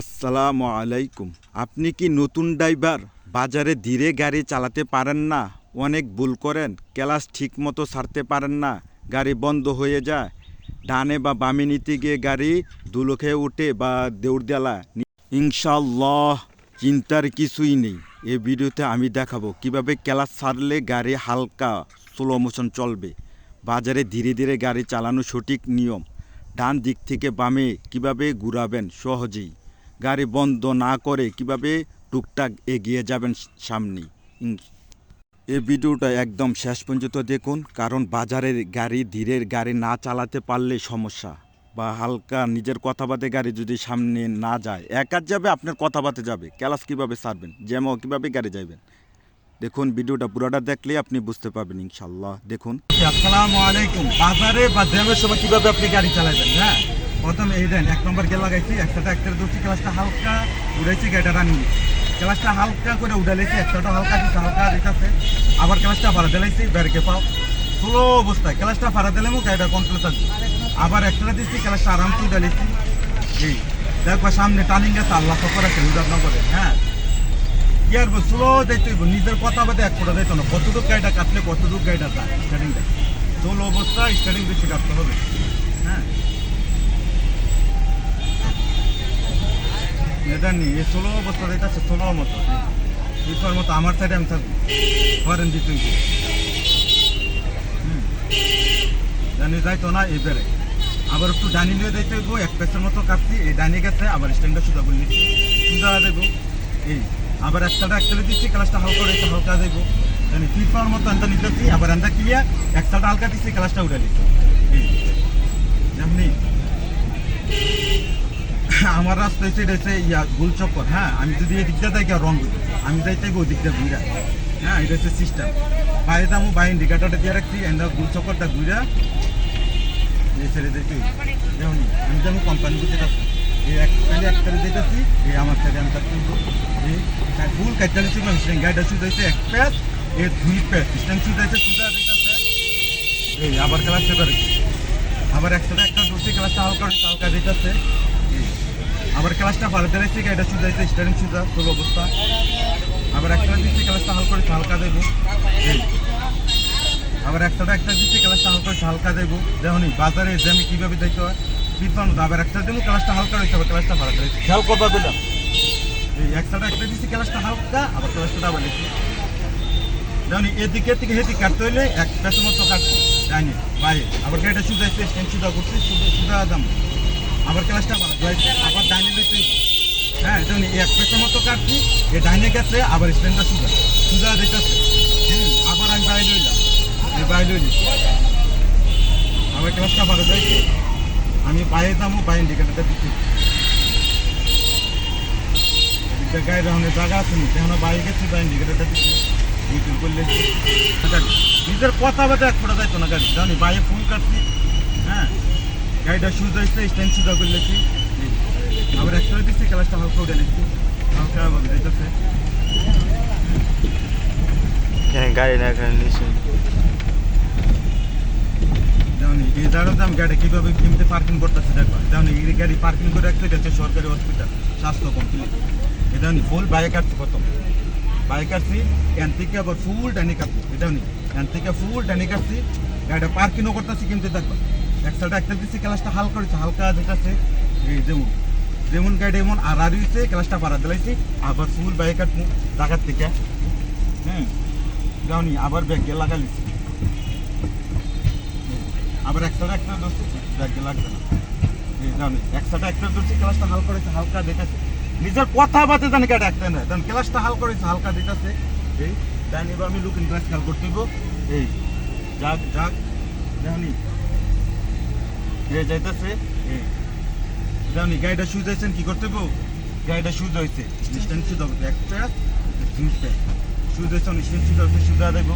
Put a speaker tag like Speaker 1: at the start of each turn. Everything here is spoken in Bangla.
Speaker 1: আসসালামু আলাইকুম। আপনি কি নতুন ড্রাইভার? বাজারে ধীরে গাড়ি চালাতে পারেন না, অনেক ভুল করেন, ক্লাস ঠিক মতো ছাড়তে পারেন না, গাড়ি বন্ধ হয়ে যায়। ডানে বা বামে নিতে গিয়ে গাড়ি ধুলো খেয়ে উঠে বা দৌড় দেলা ইনশাল্লাহ চিন্তার কিছুই নেই। এই ভিডিওতে আমি দেখাবো কীভাবে ক্লাস ছাড়লে গাড়ি হালকা স্লো মোশন চলবে। বাজারে ধীরে ধীরে গাড়ি চালানো সঠিক নিয়ম। ডান দিক থেকে বামে কীভাবে ঘুরাবেন সহজেই। গাড়ি বন্ধ না করে কীভাবে টুকটাক এগিয়ে যাবেন সামনে? এই ভিডিওটা একদম শেষ পর্যন্ত দেখুন, কারণ বাজারের গাড়ি ধীরে গাড়ি না চালাতে পারলে সমস্যা। বা হালকা নিজের কথাবার্তে গাড়ি যদি সামনে না যায় একার যাবে, আপনার কথাবার্তে যাবে। ক্লাস কীভাবে ছাড়বেন যেমন কীভাবে গাড়ি যাবেন দেখুন, ভিডিওটা পুরোটা দেখলে আপনি বুঝতে পারবেন ইনশাল্লাহ দেখুন।
Speaker 2: আসসালামু আলাইকুম। বাজারে বা জ্যামের সময় কীভাবে আপনি গাড়ি চালাবেন হ্যাঁ? প্রথমে এই দেন, এক নম্বর গেল লাগাইছি একসাথে একটা ধরছি, ক্লাসটা হালকা উড়াইছি গাড়িটা রানিং। ক্লাসটা হালকা করে উড়াইছি একসাথে হালকা দিচ্ছে হালকা দিতেছে আবার ক্লাসটা ভাড়া দিলাইছি ব্যারকে পাও। স্লো অবস্থায়, ক্লাসটা ভাড়া দিলে গাড়িটা কন্ট্রোল থাকবে। আবার একটা দিচ্ছি ক্লাসটা আরামসে উড়াইছি এই দেখো সামনে টার্নিং গেছে আল্লাহ সফর আছে উদাহরণ হ্যাঁ। কি আর স্লো হইব, নিজের কথা বাদে এক ফোটা যাইতো না। কতটুক গাড়িটা কাটলে কতটুক যায় স্টার্টিংটা চল অবস্থা স্টার্টিং বেশি কাটতে হবে হ্যাঁ। ষোলো অবস্থা যাইতেছে ষোলো মতো। আমার সাইডে থাকব। ধরেন দিতে হইব হুম। জানি যাইতো না এবারে আবার একটু ডানি নিয়ে যাইতে হইব, এক পেসের মতো কাটছি, এই ডানি গেছে, আবার স্ট্যান্ডটা সুদা বলি সুদা দেবো এই, আবার একসাথে একসাথে দিচ্ছি ক্লাসটা হালকা রয়েছে হালকা দেবো জানি ফিফার মতো আনতে নিতেছি আবার আনতে ক্লিয়ার একসাথে হালকা দিচ্ছি ক্লাসটা উঠে দিচ্ছি। এই, যেমনি। আমার রাস্তা হচ্ছে এটা হচ্ছে ইয়া, গোল চক্কর হ্যাঁ? আমি যদি এই দিকটা যাই রং আমি যাইতে ওই দিকটা ঘুরা হ্যাঁ এটা হচ্ছে সিস্টেম বাইরে দামও বাইরে ইন্ডিকেটারটা দিয়ে রাখছি এন্ড গোল চক্করটা ঘুরা এই ছেড়ে দিতে যেমন আমি যেমন কোম্পানি বুঝে যাচ্ছি এই এক সাইডে এক সাইডে দিতেছি এই আমার সাইডে আমি থাকতে এই ফুল নিচ্ছি আমি স্ট্যান্ড গাড়িটা শুধু হয়েছে এক প্যাচ এর দুই প্যাচ স্ট্যান্ড শুধু হয়েছে সুদা এই, আবার ক্লাস আবার একসাথে একটা ধরছি ক্লাসটা হালকা হালকা দিতেছে ভালো দিয়েছি গাড়িটা শুধু হয়েছে স্টারিং সুদা তোর অবস্থা। আবার একটা দিচ্ছি ক্লাসটা হালকা হয়েছে হালকা দেবো। আবার একটা একটা দিচ্ছি ক্লাসটা হালকা হয়েছে হালকা দেবো। যেমন বাজারে যে আমি কীভাবে দেখতে হয় পিছন আবার একটা দেবো ক্লাসটা হালকা রয়েছে আবার ক্লাসটা ভালো রয়েছে খেয়াল করবা দিলাম এই একসাথে একটা দিচ্ছি ক্লাসটা হালকা আবার ক্লাসটা আবার লিখছি যেমন এদিকে থেকে হেদিকে কাটতে হইলে এক পেছন মতো কাটছি। জানি বাইরে। আবার গাড়িটা স্ট্যান্ড সুদা করছি সুদা সুদা দাম। আবার ক্লাসটা যাইছে আবার ডাইনে হ্যাঁ যেমন এক পেছন মতো কাটছি এ ডাইনে গেছে আবার স্ট্যান্ডটা সুদা দিতেছে হুম, আবার আমি বাইরে লইলাম এই বাইরে লইলি আবার ক্লাসটা ভালো যাইছে আমি বাইরে দামও বাইরে ইন্ডিকেটারটা দিচ্ছি। এদিকটা গায়ে রাউন্ডে জায়গা আছে নি তেমন বাইরে গেছি বাইরে ইন্ডিকেটারটা দিচ্ছি। ইউটিউব করলে নিজের কথা বাদে এক ফোটা যাইতো না গাড়ি। জানি বাইরে ফুল কাটছি। হ্যাঁ। গাড়িটা সুজ হয়েছে স্ট্যান্ড সুদা করলেছি আবার একটা দিচ্ছি ক্লাসটা হালকা উঠে নিচ্ছি হালকা ভাবে যাইতেছে
Speaker 3: এখানে গাড়ি না এখানে
Speaker 2: এই গাড়ি কীভাবে কিনতে পার্কিং করতেছি দেখো। যেমন এই গাড়ি পার্কিং করে সরকারি হসপিটাল স্বাস্থ্য কমপ্লিট এটা নি ফুল বাইরে কাটছি বাইরে থেকে আবার ফুল ডানি থেকে ফুল ডানি কাটছি গাড়িটা পার্কিংও করতেছি কিনতে দেখো। এক সাইডে একটা দিচ্ছি ক্লাসটা হালকা হয়েছে, হালকা যেটাছে এই যেমন যেমন গাড়ি এমন আর আর হয়েছে ক্লাসটা পাড়া দিলাইছি, আবার ফুল কাটবো জায়গার থেকে। হ্যাঁ যাওনি, আবার ব্যাগে লাগালিছি আবার একসাথে একটা ধরছি, ব্যাগে লাগবে না। একসাথে একটা ক্লাসটা হালকা দেখাচ্ছে নিজের কথা বাতে একটা ক্লাসটা হালকা দেখাচ্ছে এই তাই আমি লুকিং গ্লাস খেয়াল করতে এই, যাক যাক জানি এই যাইতেছে। জানি গাড়িটা সুজ হয়েছেন কি করতে হইব? গাড়িটা সুজ হয়েছে স্ট্যান্ড সুদ হবে একটা প্যাস দুই প্যাস সুজ হয়েছে স্ট্যান্ড সুজ হবে সুজা দেবো